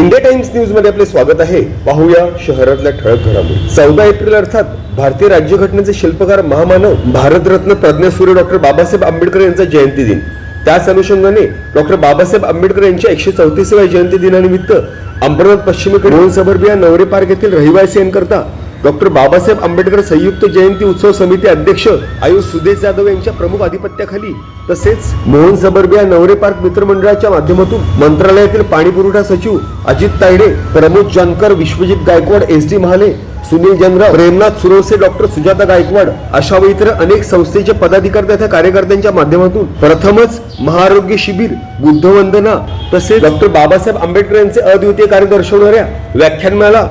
India times न्यूजमध्ये आपले स्वागत आहे. पाहूया शहरातल्या ठळक घडामोडी. चौदा एप्रिल अर्थात भारतीय राज्यघटनेचे शिल्पकार महामानव भारतरत्न प्रज्ञासूर्य डॉक्टर बाबासाहेब आंबेडकर यांचा जयंती दिन. त्याच अनुषंगाने डॉक्टर बाबासाहेब आंबेडकर यांच्या एकशे चौतीसाव्या जयंती दिनानिमित्त अंबरनाथ पश्चिमेकडे मोहन सबर्बिया नवरे पार्क येथील रहिवासी यांकरता डॉक्टर बाबासाहेब आंबेडकर संयुक्त जयंती उत्सव समिती अध्यक्ष आयुष सुदेश जाधव यांच्या प्रमुख आधिपत्याखाली तसेच मोहन सबर्बिया नवरे पार्क मित्रमंडळाच्या माध्यमातून मंत्रालयातील पाणी पुरवठा सचिव Ajit Tayde Pramod Jankar Vishwajit Gaikwad S D Mahale Sunil Janrao Premnath Survase doctor Sujata Gaikwad अशा व इतर अनेक संस्थेचे पदाधिकारी तथा कार्यकर्त्यांच्या माध्यमातून प्रथमच महाआरोग्य शिबिर बुद्धवंदना तसेच डॉक्टर बाबासाहेब आंबेडकर यांचे अद्वितीय कार्य दर्शवणाऱ्या व्याख्यानमाला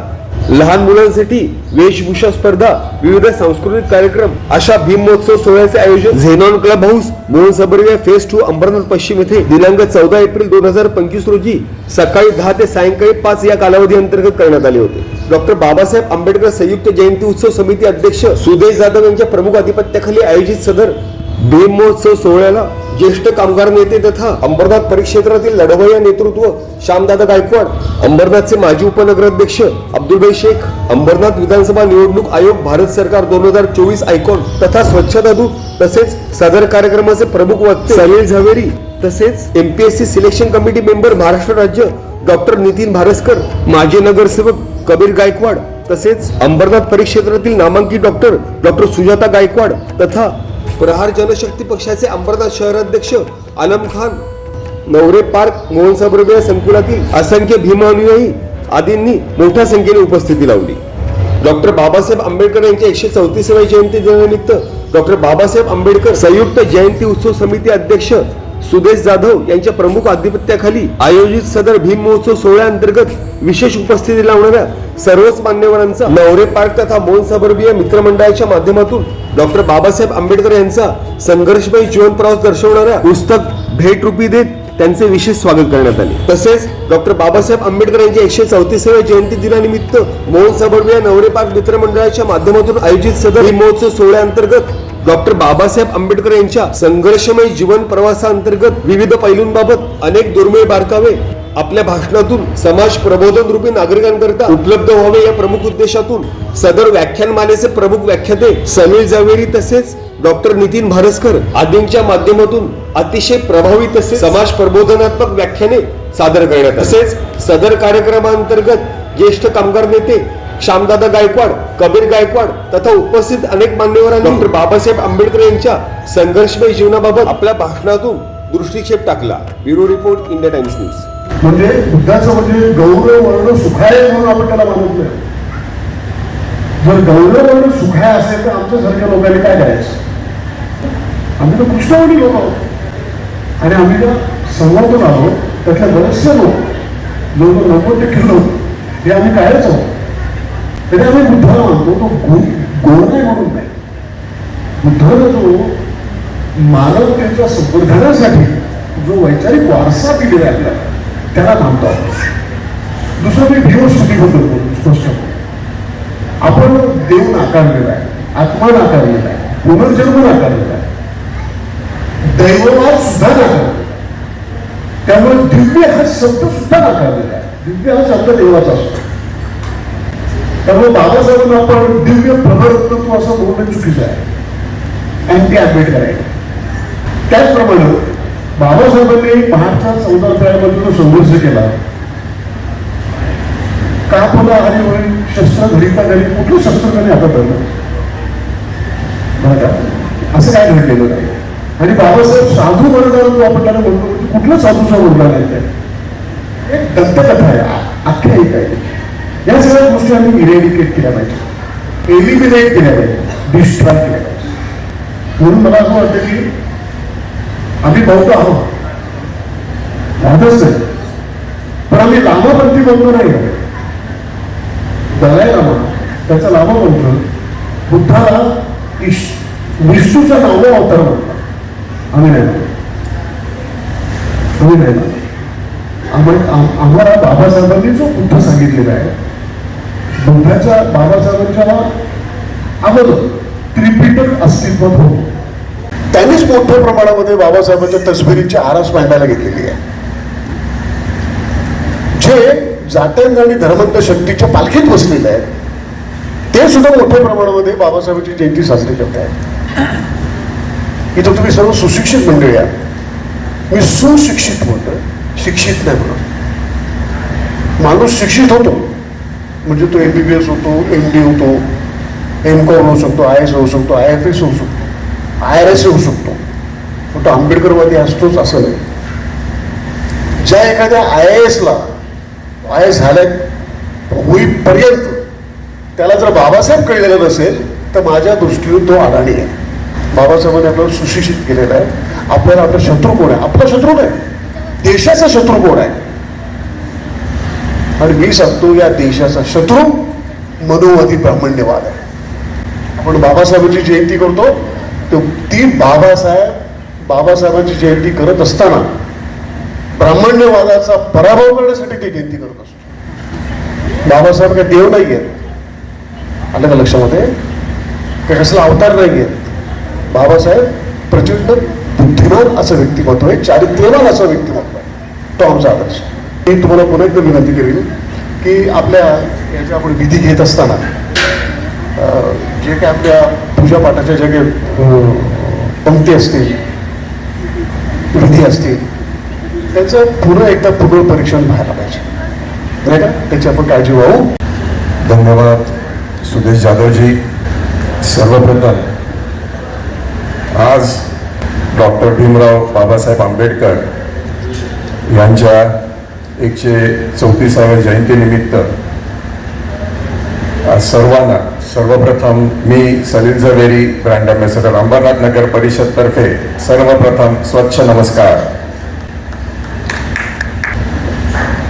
लहान मुलांसाठी वेशभूषा स्पर्धा विविध सांस्कृतिक कार्यक्रम अशा भीम महोत्सव सोहळ्याचे आयोजन झेनॉन क्लब हाऊस मोहन सबर्वे फेस टू अंबरनाथ पश्चिम येथे दिनांक चौदा एप्रिल दोन हजार पंचवीस रोजी सकाळी दहा ते सायंकाळी पाच या कालावधी अंतर्गत करण्यात आले होते. डॉक्टर बाबासाहेब आंबेडकर संयुक्त जयंती उत्सव समिती अध्यक्ष सुदेश जाधव यांच्या प्रमुख आधिपत्याखाली आयोजित सदर भीम महोत्सव सोहळ्याला ज्येष्ठ कामगार नेते तथा अंबरनाथ परिक्षेत्रातील लढवय्या नेतृत्व श्यामदादा गायकवाड अंबरनाथचे माजी उपनगराध्यक्ष अब्दुलभाई शेख अंबरनाथ विधानसभा निवडणूक आयोग भारत सरकार दोन हजार चोवीस आयकॉन तथा स्वच्छता दूत तसेच सदर कार्यक्रमाचे प्रमुख वक्ते सलील झवेरी तसेच MPSC selection committee member Maharashtra राज्य डॉक्टर नितीन भारसकर माजी नगरसेवक कबीर गायकवाड तसेच अंबरनाथ परिक्षेत्रातील नामांकित डॉक्टर डॉक्टर सुजाता गायकवाड तथा प्रहार जनशक्ती पक्षाचे अंबरनाथ शहराध्यक्ष आलम खान नवरे पार्क मोहन सबरबिया संकुलातील असंख्य भीमानुयायी आदींनी मोठ्या संख्येने उपस्थिती लावली. डॉक्टर बाबासाहेब आंबेडकर यांच्या एकशे चौतीसाव्या जयंती दिनानिमित्त डॉक्टर बाबासाहेब आंबेडकर संयुक्त जयंती उत्सव समिती अध्यक्ष सुदेश जाधव यांच्या प्रमुख आधिपत्याखाली आयोजित सदर भीम महोत्सव सोहळ्याअंतर्गत विशेष उपस्थिती लावणाऱ्या सर्वच मान्यवरांचा नवरे पार्क तथा मोहन सबर्बिया मित्रमंडळाच्या माध्यमातून डॉक्टर बाबासाहेब आंबेडकर यांचा संघर्षमय जीवन प्रवास दर्शवणाऱ्या पुस्तक भेट रूपी देत त्यांचे विशेष स्वागत करण्यात आले. तसेच डॉक्टर बाबासाहेब आंबेडकर यांच्या एकशे चौतीसाव्या जयंती दिनानिमित्त मोहन या नवरे पार्क मित्रमंडळाच्या माध्यमातून आयोजित सदर भीम महोत्सव सोहळ्याअंतर्गत डॉक्टर बाबासाहेब आंबेडकर यांच्या संघर्षमय जीवन प्रवासाअंतर्गत विविध पैलूंबाबत अनेक दुर्मिळ बारकावे आपल्या भाषणातून समाज प्रबोधन रूपी नागरिकांकरता उपलब्ध व्हावे या प्रमुख उद्देशातून सदर व्याख्यानमालेचे प्रमुख व्याख्याते समीर जावेरी तसेच डॉक्टर नितीन भारसकर आदींच्या माध्यमातून अतिशय प्रभावी तसेच समाज प्रबोधनात्मक व्याख्याने सादर करण्यात तसेच सदर कार्यक्रमांतर्गत ज्येष्ठ कामगार नेते श्यामदादा गायकवाड कबीर गायकवाड तथा उपस्थित अनेक मान्यवरांनी डॉक्टर बाबासाहेब आंबेडकर यांच्या संघर्षमय जीवनाबाबत आपल्या भाषणातून दृष्टिक्षेप टाकला. Bureau report India Times news. म्हणजे बुद्धाचं म्हणजे गौरव वर्ण सुखाय म्हणून आपण त्याला मानत नाही. जर गौरव वर्ण सुखाय असेल तर आमच्यासारख्या लोकांनी काय करायचं? आम्ही तर कृष्णवणी लोक आहोत. आणि आम्ही जर संवर्धन आहोत त्यातल्या बरेचसे लोक लोक नव्वद टक्के लोक हे आम्ही कायच आहोत. तरी आम्ही बुद्धाला मानतो तो गुण गोड नाही म्हणून नाही. बुद्धाला जो मानवतेच्या संवर्धनासाठी जो वैचारिक वारसा दिलेला आहे आपल्याला त्याला थांबतो. आपण दुसरं मी भीमस्तुतीबद्दल बोलतो स्पष्ट. आपण देव नाकारलेला आहे आत्मा नाकारलेला आहे पुनर्जन्म नाकारलेला आहे दैववाद सुद्धा नाकारलेला त्यामुळे दिव्य हा शब्द सुद्धा नाकारलेला आहे दिव्य हा शब्द देवाचा असतो. त्यामुळे बाबासाहेबांना आपण दिव्य प्रभरत्व असं बोलणं चुकीचं आहे. अँटी आंबेडकर आहे. त्याचप्रमाणे बाबासाहेबांनी महाराष्ट्रात चौदा फेऱ्यामध्ये जो संघर्ष केला. का पुन्हा आणि होईल शस्त्र धरिता घरी कुठलं शस्त्र त्यांनी हातात धरलं? असं काय घडलेलं नाही. आणि बाबासाहेब साधू म्हणणार जो आपण त्याला म्हणतो म्हणजे कुठलं साधूचा बोलला नाही एक दंतकथा आहे आख्यायिका आहे या सगळ्या गोष्टी आम्ही इरेडिकेट केल्या पाहिजे. एलिमिनेट केल्या पाहिजे. डिस्ट्रॉय केल्या पाहिजे. म्हणून मला असं वाटतं की आम्ही बौद्ध आहोत. राहतच नाही. पण आम्ही लामापंथी बौद्ध नाही. दलाय लामा त्याचा लामा म्हणतो. बुद्धाला इश विष्णूचा नववा अवतार म्हणतात. आम्ही नाही आम्ही नाही आम्हाला बाबासाहेबांनी जो बुद्ध सांगितलेला आहे बुद्धाच्या बाबासाहेबांच्या अगोदर त्रिपिटक अस्तित्वात होतो त्यांनीच मोठ्या प्रमाणामध्ये बाबासाहेबांच्या तसबिरीची आरास मांडायला घेतलेली आहे. जे जात्यांना आणि धर्मंत शक्तीच्या पालखीत बसलेले आहेत ते सुद्धा मोठ्या प्रमाणामध्ये बाबासाहेबांची जयंती साजरी करत आहेत इथं तुम्ही सर्व सुशिक्षित मंडळी आहात. मी सुशिक्षित म्हणतो शिक्षित नाही म्हणत. माणूस शिक्षित होतो. म्हणजे तो एम बी बी एस होतो एम डी होतो एम कॉम होऊ शकतो आय एस होऊ शकतो आय एफ एस होऊ शकतो. आय आर एस होऊ शकतो. पण तो आंबेडकरवादी असतोच असं नाही. ज्या एखाद्या आय आय एसला आय एस झाल्या होईपर्यंत त्याला जर बाबासाहेब कळलेलं नसेल तर माझ्या दृष्टीने तो अडाणी आहे. बाबासाहेबांनी आपल्याला सुशिक्षित केलेलं आहे. आपल्याला आपला शत्रू कोण आहे? आपला शत्रू नाही. देशाचा शत्रू कोण आहे? आणि मी सांगतो या देशाचा शत्रू मनोवादी ब्राह्मण्यवाद आहे. आपण बाबासाहेबांची जयंती करतो तर ती बाबासाहेब बाबासाहेबांची जयंती करत असताना ब्राह्मण्यवादाचा पराभव करण्यासाठी ती जयंती करत असतो. बाबासाहेब काय देव नाही आहेत. आलं का लक्षामध्ये? काय कसला अवतार नाही आहेत. बाबासाहेब प्रचंड बुद्धिमान असं व्यक्तिमत्व आहे चारित्र्यवान असं व्यक्तिमत्व आहे. तो आमचा आदर्श. मी तुम्हाला पुन्हा एकदा विनंती करेन की आपल्या याच्या आपण विधी घेत असताना जे काय आपल्या पूजापाठाच्या ज्या काही पंक्ती असतील विधी असतील त्याचं पुन्हा एकदा पुनर्परीक्षण व्हायला पाहिजे. नाही का? त्याची आपण काळजी वाहू. धन्यवाद सुदेश जाधवजी. सर्वप्रथम आज डॉक्टर भीमराव बाबासाहेब आंबेडकर यांच्या एकशे चौतीसाव्या जयंतीनिमित्त आज सर्वांना सर्वप्रथम मी सलील झवेरी ब्रँड अँबॅसेडर अंबरनाथ नगर परिषदतर्फे सर्वप्रथम स्वच्छ नमस्कार.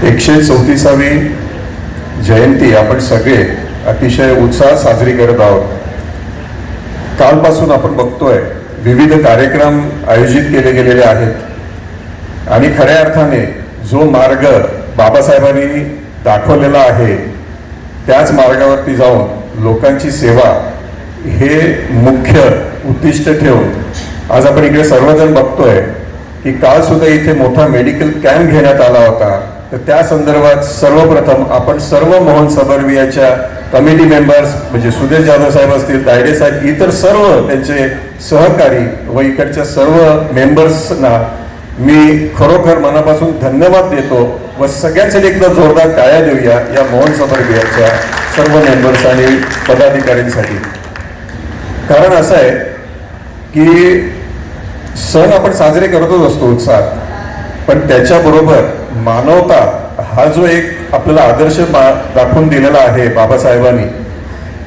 एकशे चौतीसावी जयंती आपण सगळे अतिशय उत्साहात साजरी करत आहोत. कालपासून आपण बघतोय विविध कार्यक्रम आयोजित केले गेलेले आहेत. आणि खऱ्या अर्थाने जो मार्ग बाबासाहेबांनी दाखवलेला आहे त्याच मार्गावरती जाऊन लोकांची सेवा हे मुख्य उद्दिष्ट ठेवून आज आपण इकडे सर्वजण बघतोय की काल सुद्धा इथे मोठा मेडिकल कॅम्प घेण्यात आला होता. तर त्या संदर्भात सर्वप्रथम आपण सर्व मोहन सबरवियाच्या कमिटी मेंबर्स म्हणजे सुदेश जाधव साहेब असतील दायरे साहेब इतर सर्व त्यांचे सहकारी व इकडच्या सर्व मेंबर्सना मी खरोखर मनापासून धन्यवाद देतो व सगळ्यांसाठी एकदा जोरदार टाळ्या देऊया या मोहन सबरवियाच्या सर्व मेंबर्स आणि पदाधिकाऱ्यांसाठी. कारण असं आहे की सण आपण साजरे करतच असतो उत्साहात. पण त्याच्याबरोबर मानवता हा जो एक आपल्याला आदर्श मा- दाखवून दिलेला आहे बाबासाहेबांनी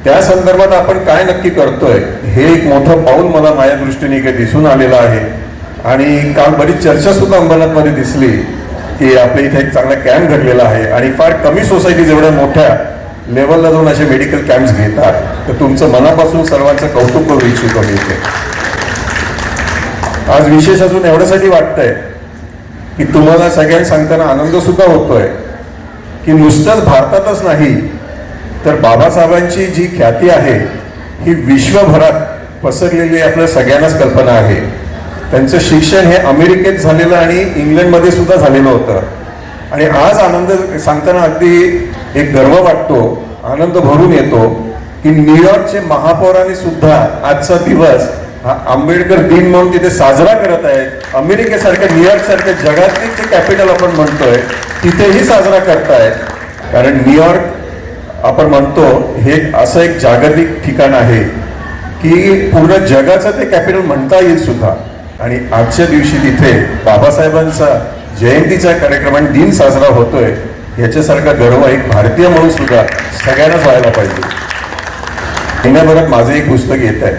त्या संदर्भात आपण काय नक्की करतोय हे एक मोठं पाऊल मला माझ्या दृष्टीने काही दिसून आलेलं आहे. आणि काल बरीच चर्चा सुद्धा अंबरनाथमध्ये दिसली की आपल्या इथे एक चांगला कॅम्प घडलेला आहे. आणि फार कमी सोसायटी जेवढ्या मोठ्या लेवलला जाऊन असे मेडिकल कॅम्प्स घेतात. तर तुमचं मनापासून सर्वांचं कौतुक करू इच्छितो मी इथे. आज विशेष अजून एवढ्यासाठी वाटतंय की तुम्हाला सगळ्यांना सांगताना आनंद सुद्धा होतोय. की नुसतंच भारतातच नाही तर बाबासाहेबांची जी ख्याती आहे ही विश्वभरात पसरलेली आपल्या सगळ्यांनाच कल्पना आहे. त्यांचं शिक्षण हे अमेरिकेत झालेलं आणि इंग्लंडमध्ये सुद्धा झालेलं होतं. आणि आज आनंद सांगताना अगदी एक गर्व वाटतो आनंद भरून येतो की न्यूयॉर्कचे महापौरांनी सुद्धा आजचा दिवस हा आंबेडकर दिन म्हणून तिथे साजरा करत आहेत. अमेरिकेसारख्या न्यूयॉर्क सारख्या जगातील जे कॅपिटल आपण म्हणतोय तिथेही साजरा करतायत. कारण न्यूयॉर्क आपण म्हणतो हे असं एक जागतिक ठिकाण आहे की पूर्ण जगाचं ते कॅपिटल म्हणता येईल सुद्धा. आणि आजच्या दिवशी तिथे बाबासाहेबांचा जयंतीचा कार्यक्रम आणि दिन साजरा होतोय. याच्यासारखा गर्व एक भारतीय म्हणून सुद्धा सगळ्यांनाच व्हायला पाहिजे. महिन्याभरात माझं एक पुस्तक येत आहे.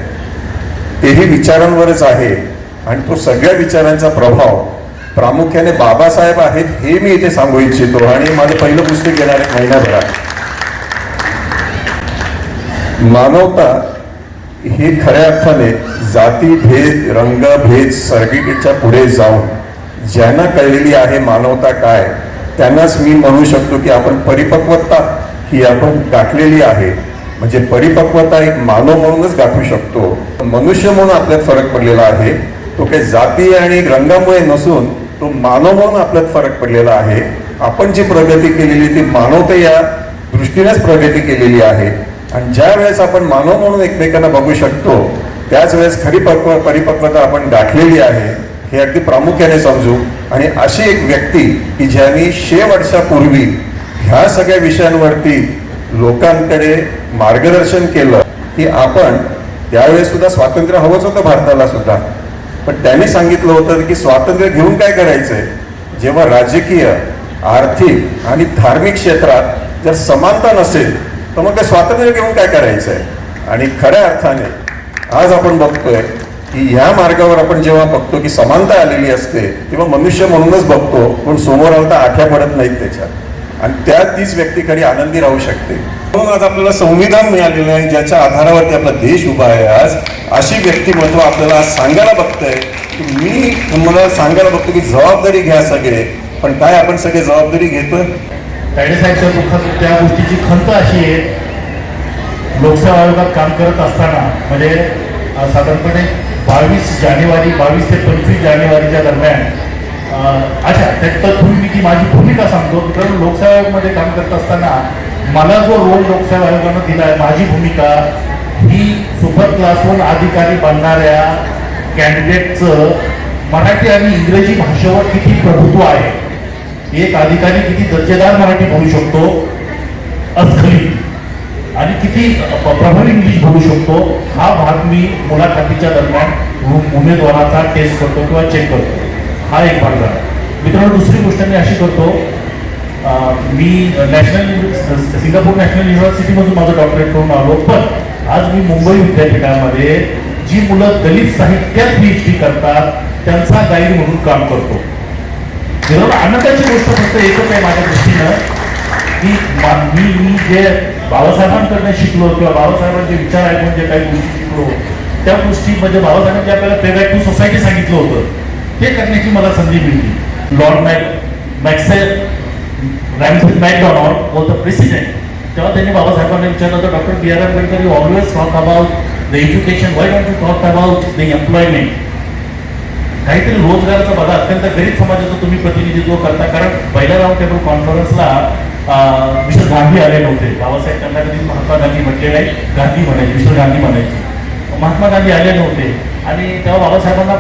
तेही विचारांवरच आहे आणि तो सगळ्या विचारांचा प्रभाव प्रामुख्याने बाबासाहेब आहेत हे मी इथे सांगू इच्छितो आणि माझं पहिलं पुस्तक येणार आहे महिन्याभरात. मानवता ही खऱ्या अर्थाने जाती भेद रंग भेद सर्गिटीच्या पुढे जाऊन ज्यांना कळलेली आहे मानवता काय त्यांनाच मी म्हणू शकतो की आपण परिपक्वता ही आपण गाठलेली आहे. म्हणजे परिपक्वता एक मानव म्हणूनच गाठू शकतो. मनुष्य म्हणून आपल्यात फरक पडलेला आहे. तो काही जाती आणि रंगामुळे नसून तो मानव म्हणून आपल्यात फरक पडलेला आहे. आपण जी प्रगती केलेली ती मानवते या दृष्टीनेच प्रगती केलेली आहे. आणि ज्या वेळेस आपण मानव म्हणून एकमेकांना बघू शकतो त्याच वेळेस खरी पक्व परिपक्वता आपण गाठलेली आहे. हे अगदी प्रामुख्याने समजू. आणि अशी एक व्यक्ती की ज्यांनी शे वर्षापूर्वी ह्या सगळ्या विषयांवरती लोकांकडे मार्गदर्शन केलं की आपण त्यावेळेस सुद्धा स्वातंत्र्य हवंच होतं भारताला सुद्धा. पण त्यांनी सांगितलं होतं की स्वातंत्र्य घेऊन काय करायचंय? जेव्हा राजकीय आर्थिक आणि धार्मिक क्षेत्रात जर समानता नसेल तर मग ते स्वातंत्र्य घेऊन काय करायचंय? आणि खऱ्या अर्थाने आज आपण बघतोय की ह्या मार्गावर आपण जेव्हा बघतो की समानता आलेली असते तेव्हा मनुष्य म्हणूनच बघतो पण समोर आलता आठ्या पडत नाहीत त्याच्यात. आणि त्या तीच व्यक्ती खरी आनंदी राहू शकते. म्हणून आज आपल्याला संविधान मिळालेलं आहे ज्याच्या आधारावरती आपला देश उभा आहे आज अशी व्यक्तिमत्व आपल्याला आज सांगायला बघतंय मी तुम्हाला सांगायला बघतो की जबाबदारी घ्या सगळे पण काय आपण सगळे जबाबदारी घेतोय? तायडे साहेबच्या दुःखात त्या गोष्टीची खंत अशी आहे लोकसेवा आयोगात काम करत असताना म्हणजे साधारणपणे बावीस जानेवारी बावीस ते पंचवीस जानेवारीच्या दरम्यान अच्छा त्यात तत्पूर्वी मी ती माझी भूमिका सांगतो कारण लोकसेवा आयोगामध्ये काम करत असताना मला जो रोल लोकसेवा आयोगानं दिला आहे माझी भूमिका ही सुपर क्लास वन अधिकारी बनणाऱ्या कॅन्डिडेटचं मराठी आणि इंग्रजी भाषेवर किती प्रभुत्व आहे एक अधिकारी किती दर्जेदार मराठी बोलू शकतो अस्खलित आणि किती प्रभावी इंग्लिश बोलू शकतो हा भाग मी मुलाखतीच्या दरम्यान उमेदवाराचा टेस्ट करतो किंवा चेक करतो. हा एक भाग झाला. मित्रांनो दुसरी गोष्ट मी अशी करतो मी नॅशनल सिंगापूर नॅशनल युनिव्हर्सिटीमधून माझं डॉक्टरेट करून आलो पण आज मी मुंबई विद्यापीठामध्ये जी मुलं दलित साहित्यात पी एच डी करतात त्यांचा गाईड म्हणून काम करतो. आनंदाची गोष्ट फक्त एकच आहे माझ्या दृष्टीनं मा- मी मी जे बाबासाहेबांकडनं शिकलो किंवा बाबासाहेबांचे विचार ऐकून जे म्हणजे काही गोष्टी शिकलो त्या गोष्टी म्हणजे बाबासाहेबांनी आपल्याला पे टू सोसायटी सांगितलं होतं ते करण्याची मला संधी मिळली. Lord Mac Max Ramsay MacDonald was the president तेव्हा त्यांनी बाबासाहेबांना विचारलं होतं doctor B R Ambedkar you always talk about the education why don't you talk about the employment काहीतरी रोजगाराचा बघा अत्यंत गरीब समाजाचं तुम्ही प्रतिनिधित्व करता कारण पहिल्या राऊंड टेबल कॉन्फरन्सला मिस्टर गांधी आले नव्हते. बाबासाहेब त्यांना कधी महात्मा गांधी म्हटले नाही गांधी म्हणायचे मिस्टर गांधी म्हणायचे. महात्मा गांधी आले नव्हते. आणि तेव्हा बाबासाहेबांना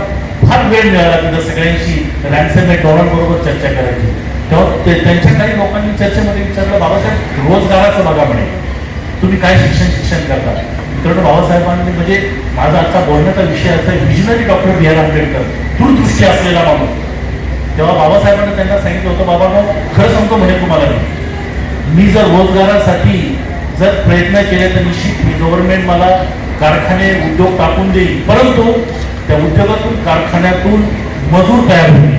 फार वेळ मिळाला तिथं सगळ्यांशी रॅन्सम मॅकडॉनल्ड बरोबर चर्चा करायची. तेव्हा ते त्यांच्या काही लोकांनी चर्चेमध्ये विचारलं बाबासाहेब रोजगाराचं बघा म्हणे. तुम्ही काय शिक्षण शिक्षण करता? मित्रांनो बाबासाहेबांनी म्हणजे माझा आजचा बोलण्याचा विषय असा visionary doctor B R Ambedkar दूरदृष्टी असलेला माणूस. तेव्हा बाबासाहेबांनी त्यांना सांगितलं होतं बाबा खरं सांगतो म्हणे तुम्हाला मी. मी जर रोजगारासाठी जर प्रयत्न केले तर निश्चित मी गव्हर्नमेंट मला कारखाने उद्योग टाकून देईल. परंतु त्या उद्योगातून कारखान्यातून मजूर तयार होईल.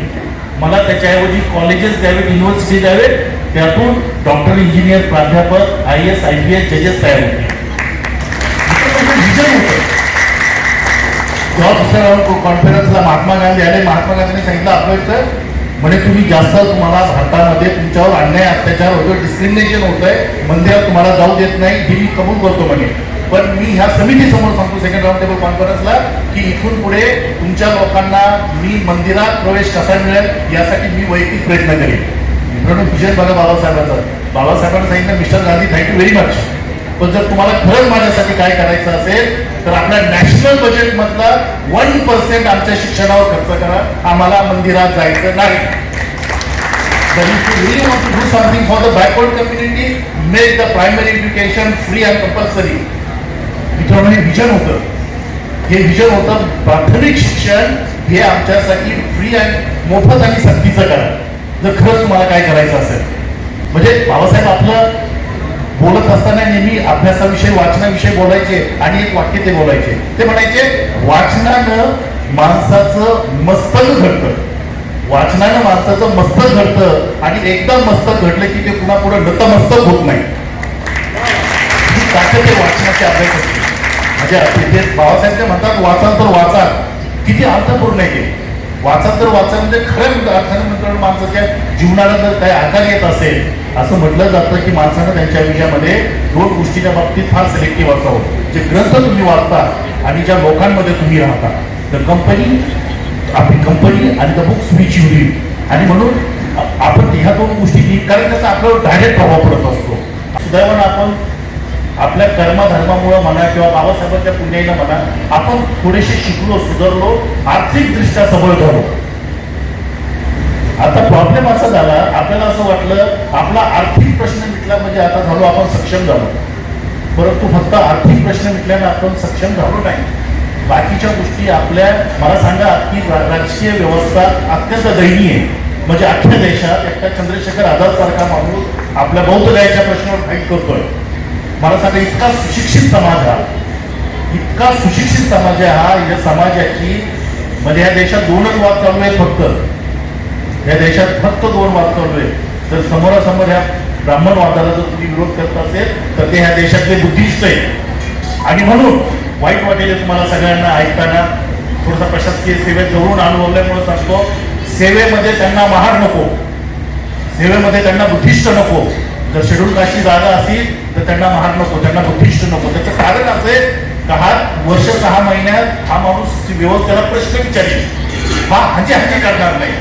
मला त्याच्याऐवजी कॉलेजेस द्यावेत युनिव्हर्सिटी द्यावेत त्यातून डॉक्टर इंजिनियर प्राध्यापक I S I P S जजेस तयार होतील. जॉब कॉन्फरन्सला महात्मा गांधी आले. महात्मा गांधीने सांगितलं आपलं म्हणजे म्हणे तुम्ही जास्त तुम्हाला भारतामध्ये तुमच्यावर अन्याय अत्याचार होतो डिस्क्रिमिनेशन होतंय मंदिरात तुम्हाला जाऊ देत नाही हे मी कबूल करतो म्हणे. पण मी ह्या समितीसमोर सांगतो सेकंड राऊंड टेबल कॉन्फरन्सला की इथून पुढे तुमच्या लोकांना मी मंदिरात प्रवेश कसा मिळेल यासाठी मी वैयक्तिक प्रयत्न करेन. मित्रांनो विजय बघा बाबासाहेबांचा बाबासाहेबांना सांगितलं mister Gandhi thank you very much पण जर तुम्हाला खरंच माझ्यासाठी काय करायचं असेल तर आपल्या नॅशनल बजेटमधला वन पर्सेंट आमच्या शिक्षणावर खर्च करा. आम्हाला मंदिरात जायचं नाही. But for the really want to do something for the backward community, make the primary education मित्रांनो हे विजन होतं. हे विजन होतं प्राथमिक शिक्षण हे आमच्यासाठी फ्री आणि मोफत आणि सक्तीचं करा. जर खरंच तुम्हाला काय करायचं असेल. म्हणजे बाबासाहेब आपलं बोलत असताना नेहमी अभ्यासाविषयी वाचनाविषयी बोलायचे आणि एक वाक्य ते बोलायचे. ते म्हणायचे वाचनानं माणसाचं मस्तक घडतं. वाचनानं माणसाचं मस्तक घडतं आणि एकदा मस्तक घडलं की ते पुन्हा पुढे नतमस्तक होत नाही. ही ताकद अभ्यास वाचनाची म्हणजे बाबासाहेब ते म्हणतात वाचाल तर वाचाल. किती अर्थपूर्ण आहे ते तर वाचाल म्हणजे खरं अर्थाने म्हणतो माणसाच्या जीवनाला जर काही आकार येत असेल असं म्हटलं जातं की माणसानं त्यांच्या आयुष्यामध्ये दोन गोष्टीच्या बाबतीत फार सिलेक्टिव्ह असावं. जे ग्रंथ तुम्ही वाचता आणि ज्या लोकांमध्ये तुम्ही राहता. द कंपनी आपली कंपनी आणि the books which you read आणि म्हणून आपण ह्या दोन गोष्टी कारण त्याचा आपल्यावर डायरेक्ट प्रभाव पडत असतो. सुदैवानं आपण आपल्या कर्मधर्मामुळं म्हणा किंवा बाबासाहेबांच्या पुण्याईनं म्हणा आपण थोडेसे शिकलो सुधारलो आर्थिकदृष्ट्या सबळ झालो. आता प्रॉब्लेम असा झाला आपल्याला असं वाटलं आपला आर्थिक प्रश्न मिटला म्हणजे आता झालो आपण सक्षम झालो. परंतु फक्त आर्थिक प्रश्न मिटल्यानं आपण सक्षम झालो नाही. बाकीच्या गोष्टी आपल्या मला सांगा की राजकीय व्यवस्था अत्यंत दयनीय आहे. म्हणजे अख्ख्या देशात एकटा चंद्रशेखर आझाद सारखा माणूस आपल्या बौद्ध गायच्या प्रश्नावर फाईट करतोय. मला सांगा इतका सुशिक्षित समाज हा. इतका सुशिक्षित समाज आहे हा. या समाजाची म्हणजे या देशात दोनच वाद चालू आहेत फक्त. या देशात फक्त दोन वाद चालू आहेत. तर समोरासमोर ह्या ब्राह्मणवादाला जर तुम्ही विरोध करत असेल तर ते ह्या देशातले बुद्धिस्ट आहे आणि म्हणून वाईट वाटेल तुम्हाला सगळ्यांना ऐकताना. थोडासा प्रशासकीय सेवेत जवळून अनुभवल्यामुळे सांगतो सेवेमध्ये त्यांना महार नको. सेवेमध्ये त्यांना बुद्धिष्ट नको. जर शेड्यूल कास्टची जागा असेल तर त्यांना महार नको त्यांना बुद्धिस्ट नको. त्याचं कारण असेल का हा वर्ष सहा महिन्यात हा माणूस व्यवस्थेला प्रश्न विचारेल. हा हजी हजी करणार नाही.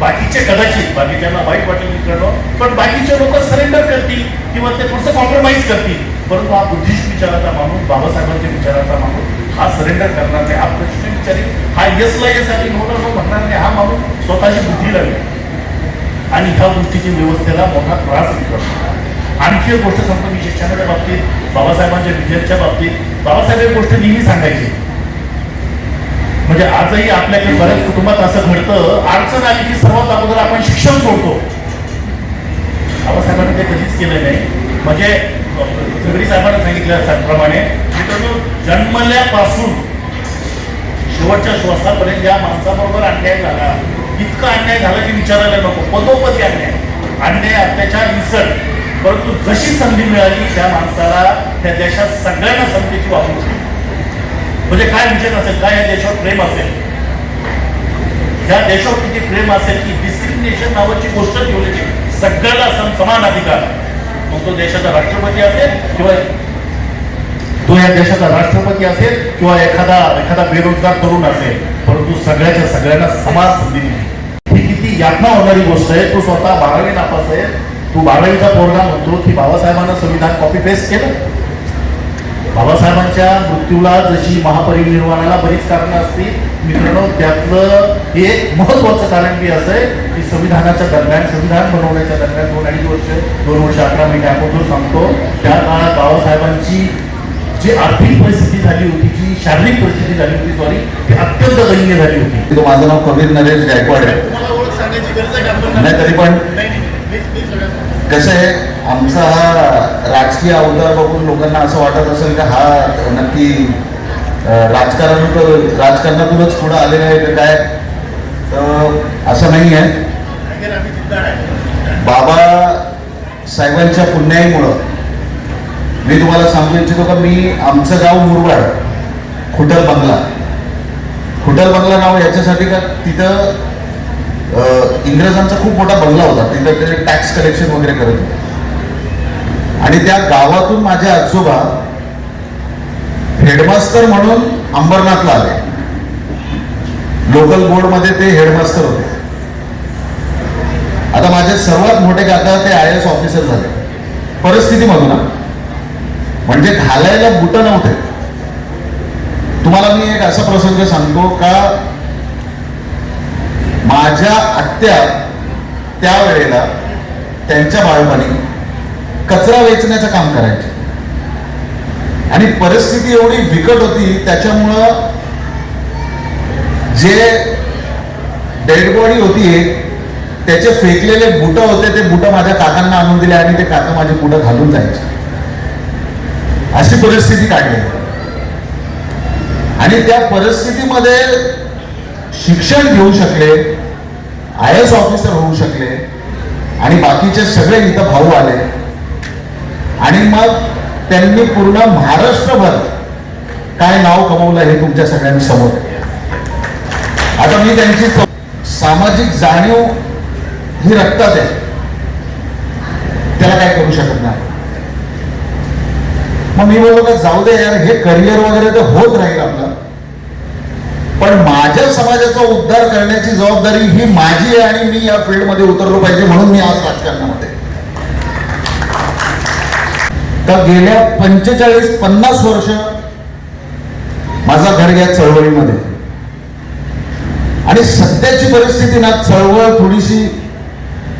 बाकीचे कदाचित बाकीच्यांना वाईट वाटेल मित्रांनो पण बाकीचे लोक सरेंडर करतील किंवा ते थोडंसं कॉम्प्रोमाइज करतील. परंतु हा बुद्धिस्ट विचाराचा माणूस बाबासाहेबांच्या विचाराचा माणूस हा सरेंडर करणार नाही. हा प्रश्न विचारेल. हा यसला येस आणि नोला नो म्हणणार नाही. हा माणूस स्वतःची बुद्धी लागेल आणि ह्या गोष्टीची व्यवस्थेला मोठा त्रास करतो आणखी एक गोष्ट सांगतो मी शिक्षणाच्या बाबतीत बाबासाहेबांच्या विजयाच्या बाबतीत. बाबासाहेब एक गोष्ट नेहमी सांगायची. म्हणजे आजही आपल्याकडे बऱ्याच कुटुंबात असं घडतं अडचण आली की सर्वात अगोदर आपण शिक्षण सोडतो. बाबासाहेबांनी ते कधीच केलं नाही. म्हणजे सगळी साहेबांनी सांगितलं प्रमाणे मित्रांनो जन्मल्यापासून शेवटच्या श्वासापर्यंत या माणसाबरोबर अन्याय झाला. इतका अन्याय झाला की विचारायला नको. पदोपदी अन्याय. अन्याय अत्याचार इन्सल्ट. परंतु जशी संधी मिळाली त्या माणसाला त्या देशात सगळ्यांना संधीची वापरू म्हणजे काय विचार असेल काय या देशावर प्रेम असेल? या देशावर किती प्रेम असेल की डिस्क्रिमिनेशन नावाची गोष्ट ठेवलेली सगळ्याला समान अधिकार. मग तो देशाचा राष्ट्रपती असेल किंवा तो या देशाचा राष्ट्रपती असेल किंवा एखादा एखादा बेरोजगार तरुण असेल परंतु सगळ्याच्या सगळ्यांना समान संधी दिली ही किती यातना होणारी गोष्ट आहे तो स्वतः बारावी नापास आहे. तू बारावीचा पोरगा म्हणतो की बाबासाहेबांना संविधान कॉपी पेस्ट केलं? बाबासाहेबांच्या मृत्यूला जशी महापरिनिर्वाणाला बरीच कारणं असतील मित्रांनो त्यातलं एक महत्वाचं कारण बी असं आहे की संविधानाच्या दरम्यान संविधान बनवण्याच्या दरम्यान दोन अडीच वर्ष दोन वर्ष अकरा महिने अगोदर सांगतो त्या काळात बाबासाहेबांची जी आर्थिक परिस्थिती झाली होती जी शारीरिक परिस्थिती झाली होती सॉरी ती अत्यंत दयनीय झाली होती. तो माझं नाव कबीर नरेश गायकवाड आहे. तुम्हाला ओळख सांगायची गरज आहे का? आपण? नाही तरी पण कसं आहे आमचा हा राजकीय अवतार बघून लोकांना असं वाटत असेल की हा नक्की राजकारण राजकारणातूनच पुढं आलेला आहे का काय? तर असं नाही आहे. बाबा साहेबांच्या पुण्याईमुळं मी तुम्हाला सांगू इच्छितो का मी आमचं गाव मुरबाड खुटल बंगला. खुटल बंगला नाव याच्यासाठी का? तिथं इंग्रजांचा खूप मोठा बंगला होता. तिथं ते टॅक्स कलेक्शन वगैरे करत होते. आणि त्या गावातून माझे आजोबा हेडमास्टर म्हणून अंबरनाथला आले. लोकल बोर्डमध्ये ते हेडमास्टर होते. आता माझे सर्वात मोठे काका ते आय एस ऑफिसर झाले. परिस्थितीमधून आले. म्हणजे घालायला बुट नव्हते. तुम्हाला मी एक असा प्रसंग सांगतो का माझ्या आत्या त्यावेळेला त्यांच्या बाळपणी कचरा वेचण्याचं काम करायचे. आणि परिस्थिती एवढी बिकट होती त्याच्यामुळं जे डेड बॉडी होती त्याचे फेकलेले बुट होते ते बुट माझ्या काकांना आणून दिले आणि ते काका माझे बुट घालून जायचे. अशी परिस्थिती काढलेली आणि त्या परिस्थितीमध्ये शिक्षण घेऊ शकले आय एस ऑफिसर होऊ शकले आणि बाकीचे सगळे इथं भाऊ आले. आणि मग त्यांनी पूर्ण महाराष्ट्रभर काय नाव कमवलं हे तुमच्या सगळ्यांनी समोर. आता मी त्यांची सामाजिक जाणीव ही रक्तात आहे. त्याला काय करू शकत नाही. मग मी बोललो का जाऊ दे यार हे करिअर वगैरे तर होत राहील आपलं. पण माझ्या समाजाचा उद्धार करण्याची जबाबदारी ही माझी आहे आणि मी या फील्डमध्ये उतरलो पाहिजे म्हणून मी आज राजकारणामध्ये तर गेल्या पंचेचाळीस पन्नास वर्ष माझा घर या चळवळीमध्ये आणि सध्याची परिस्थिती ना चळवळ थोडीशी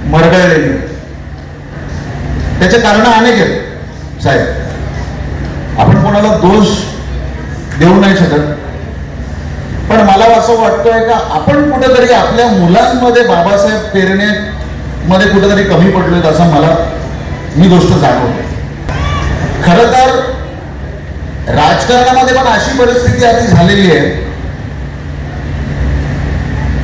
मरगळलेली त्याचे कारण अनेक आहेत साहेब. आपण कोणाला दोष देऊ नाही शकत. पण मला असं वाटतंय का आपण कुठेतरी आपल्या मुलांमध्ये बाबासाहेब पेरण्यामध्ये कुठेतरी कमी पडलोय असं मला ही गोष्ट जाणवते खर तर राजकारणामध्ये पण अशी परिस्थिती आधी झालेली आहे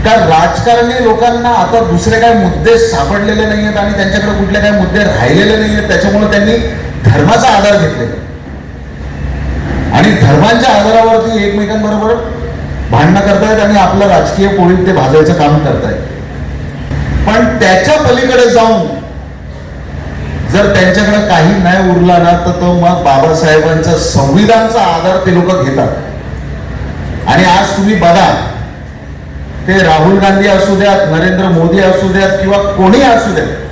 का राजकारणी लोकांना आता दुसरे काही मुद्दे सापडलेले नाही आहेत आणि त्यांच्याकडे कुठले काही मुद्दे राहिलेले नाही आहेत त्याच्यामुळे त्यांनी धर्माचा आधार घेतलेला आहे. आणि धर्मांच्या आधारावरती एकमेकांबरोबर भांडणं करतायत आणि आपलं राजकीय पोळीत ते भाजायचं काम करतायत. पण त्याच्या पलीकडे जाऊन जर त्यांच्याकडे काही नाही उरला ना तर तो मग बाबासाहेबांचा संविधानचा आधार ते लोक घेतात. आणि आज तुम्ही बघा ते राहुल गांधी असू द्यात नरेंद्र मोदी असू द्यात किंवा कोणी असू द्यात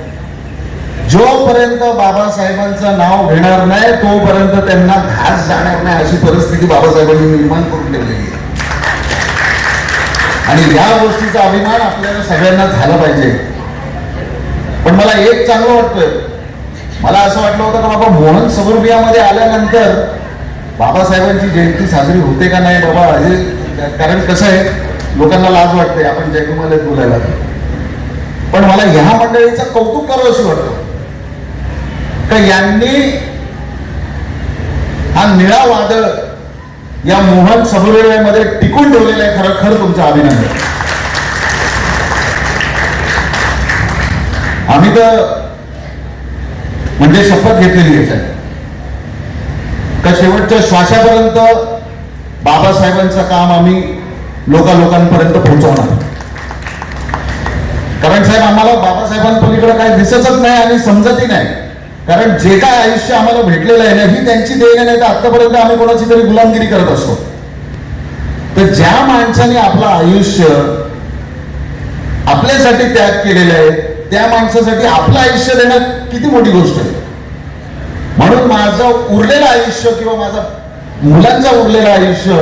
जोपर्यंत बाबासाहेबांचं नाव घेणार नाही तोपर्यंत त्यांना घास जाणार नाही अशी परिस्थिती बाबासाहेबांनी निर्माण करून ठेवलेली आहे. आणि या गोष्टीचा अभिमान आपल्याला सगळ्यांना झाला पाहिजे. पण मला एक चांगलं वाटतंय. मला असं वाटलं होतं का बाबा मोहन सबुर्बियामध्ये आल्यानंतर बाबासाहेबांची जयंती साजरी होते का नाही बाबा? हे कारण कसं आहे लोकांना लाज वाटते आपण जयकुमाला बोलायला. पण मला ह्या मंडळीचं कौतुक करावं असं वाटतं. का यांनी हा निळा वादळ या मोहन सबुर्बियामध्ये टिकून ठेवलेलं आहे खरं खरं तुमचं अभिनंदन. आम्ही तर म्हणजे शपथ घेतलेली आहे साहेब. का शेवटच्या श्वासापर्यंत बाबासाहेबांचं काम आम्ही लोकांपर्यंत पोहोचवणार. कारण साहेब आम्हाला बाबासाहेबांपलीकडे काय दिसतच नाही आणि समजतही नाही. कारण जे काय आयुष्य आम्हाला भेटलेलं आहे ना ही त्यांची देण नाही तर आतापर्यंत आम्ही कोणाची तरी गुलामगिरी करत असतो. तर ज्या माणसाने आपलं आयुष्य आपल्यासाठी त्याग केलेलं आहे त्या माणसासाठी आपलं आयुष्य देणं किती मोठी गोष्ट आहे. म्हणून माझं उरलेलं आयुष्य किंवा माझा मुलांचं उरलेलं आयुष्य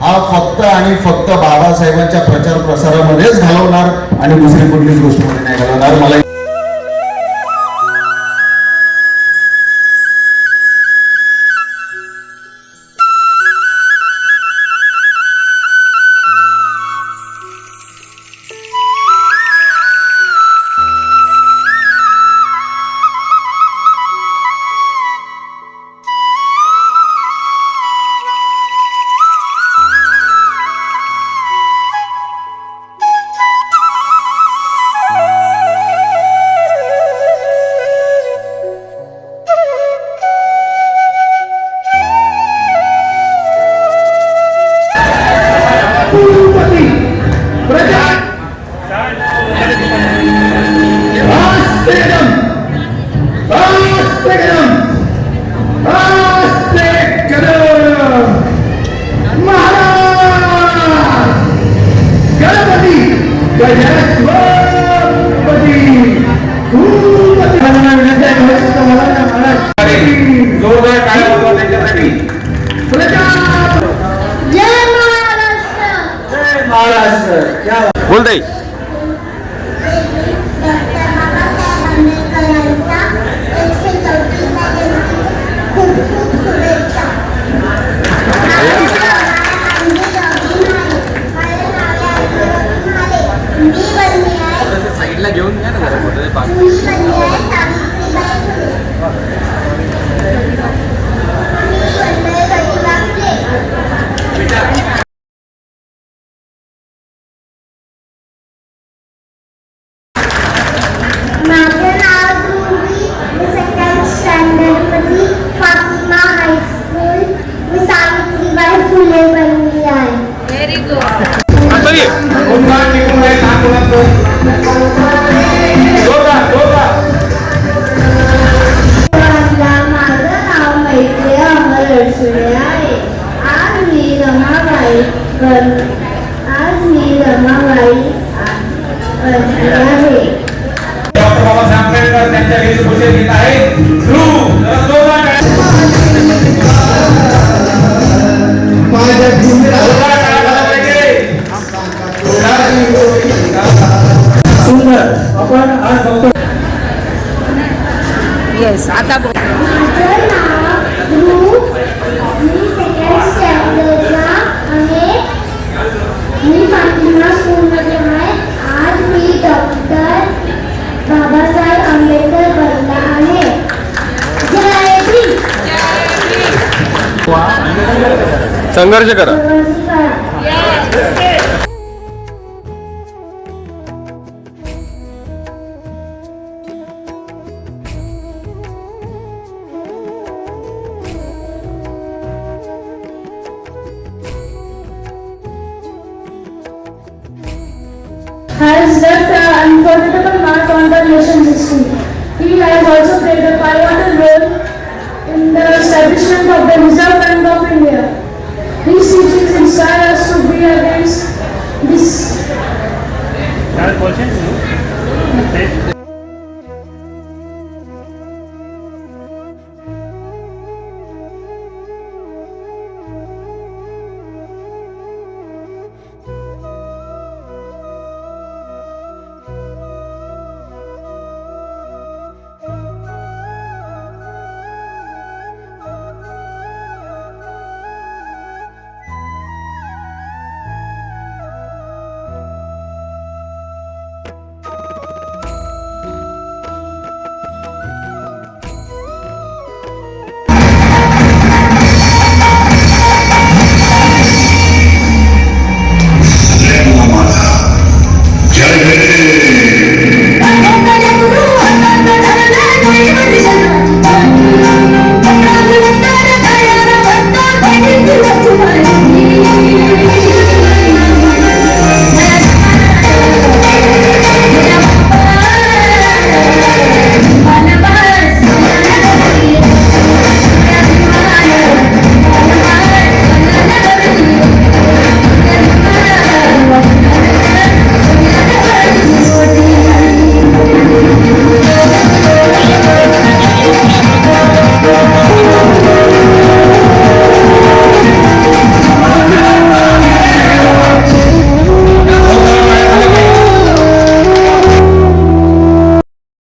हा फक्त आणि फक्त बाबासाहेबांच्या प्रचार प्रसारामध्येच घालवणार आणि दुसरी कुठलीच गोष्टीमध्ये नाही घालवणार. मला येस आता संघर्ष करा. pode? Não.